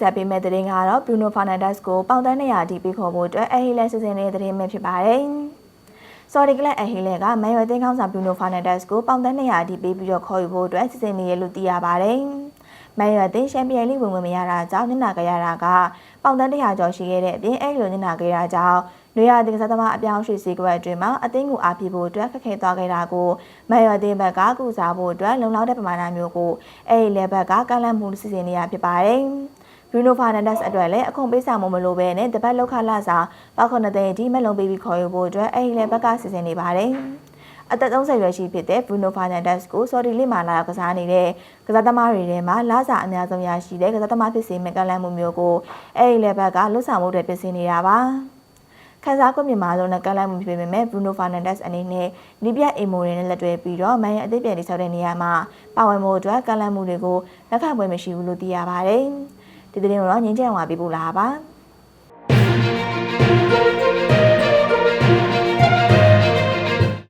ဆက်ပေးမယ့်သတင်းကတော့ Bruno Fernandes ကိုပေါင်တန်း200အထိပေးခေါ်ဖို့အတွက်အဟီလဲစီစဉ်နေတဲ့သတင်းပဲဖြစ်ပါတယ်။ဆော်ဒီကလပ်အဟီလဲကမန်ရွယ်တင်းကောင်းဆောင် Bruno Fernandes ကိုပေါင်တန်း200အထိပေးပြီးတော့ခေါ်ယူဖို့အတွက်စီစဉ်နေရလို့သိရပါတယ်။မန်ရွယ်တင်းချန်ပီယံလိဝင်ဝင်မရတာကြောင့်နစ်နာကြရတာကပေါင်တန်း100ကျော်ရှိခဲ့တဲ့အပြင်အဲ့လိုနစ်နာကြရတာကြောင့်နေရာတင်ကစားသမားအပြောင်းရွှေ့စီကွက်အတွင်းမှာအသင်းကိုအားပြဖို့အတွက်ခက်ခဲသွားခဲ့တာကိုမန်ရွယ်တင်းဘက်ကကုစားဖို့အတွက်လုံလောက်တဲ့ပမာဏမျိုးကိုအဲ့ဒီလေဘက်ကကန့်လန့်မှုစီစဉ်နေရဖြစ်ပါတယ်။ Bruno Fernandes အတွက်လည်းအခွန်ပေးဆောင်မမလို့ပဲနဲ့တပတ်လောက်ခလာစာပေါက်ခွန်တဲ့ဒီမဲ့လုံးပေးပြီးခေါ်ယူဖို့အတွက်အဲ့ဒီလေဘက်ကစီစဉ်နေပါတယ်။အသက်30ရွယ်ရှိဖြစ်တဲ့ Bruno Fernandes ကိုဆော်ဒီလိမှာလာကစားနေတဲ့ကစားသမားတွေထဲမှာလာစာအများဆုံးရရှိတဲ့ကစားသမားဖြစ်စေမဲ့ကန့်လန့်မှုမျိုးကိုအဲ့ဒီလေဘက်ကလွတ်ဆောင်မှုတွေပြင်ဆင်နေတာပါ။ခန်းစားကွက်မြန်မာလုံးနဲ့ကန့်လန့်မှုဖြစ်ပေမဲ့ Bruno Fernandes အနေနဲ့လီပြအိမ်မိုတွေနဲ့လက်တွဲပြီးတော့မန်ရအသစ်ပြန်တိဆောက်တဲ့နေရာမှာပါဝင်မှုအတွက်ကန့်လန့်မှုတွေကိုလက်ခံပွဲမရှိဘူးလို့သိရပါတယ်။ ဒီသတင်းကိုတော့ငင်းချင်အောင်ပါပြပို့လာပါ